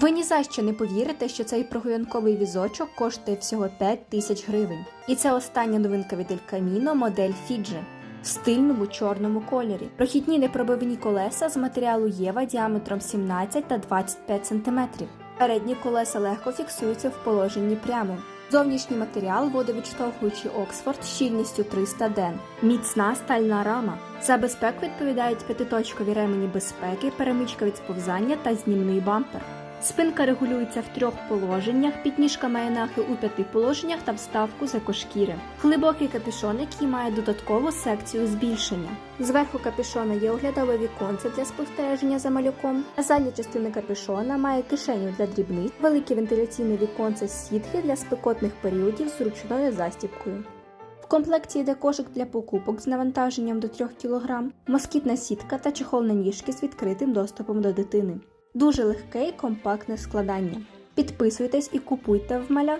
Ви ні за що не повірите, що цей прогулянковий візочок коштує всього 5 тисяч гривень. І це остання новинка від El Camino модель Fidji в стильному чорному кольорі. Прохідні непробивні колеса з матеріалу Єва діаметром 17 та 25 см. Передні колеса легко фіксуються в положенні прямо. Зовнішній матеріал водовідштовхуючий Оксфорд з щільністю 300 ден. Міцна стальна рама. За безпеку відповідають п'ятиточкові ремені безпеки, перемичка від сповзання та знімний бампер. Спинка регулюється в трьох положеннях, підніжка має нахил у п'яти положеннях та вставку з екошкіри. Глибокий капюшон, який має додаткову секцію збільшення. Зверху капюшона є оглядове віконце для спостереження за малюком, а задня частина капюшона має кишеню для дрібниць, велике вентиляційне віконце з сітки для спекотних періодів з ручною застібкою. В комплекті йде кошик для покупок з навантаженням до 3 кг, москітна сітка та чехол на ніжки з відкритим доступом до дитини. Дуже легке і компактне складання. Підписуйтесь і купуйте в маля.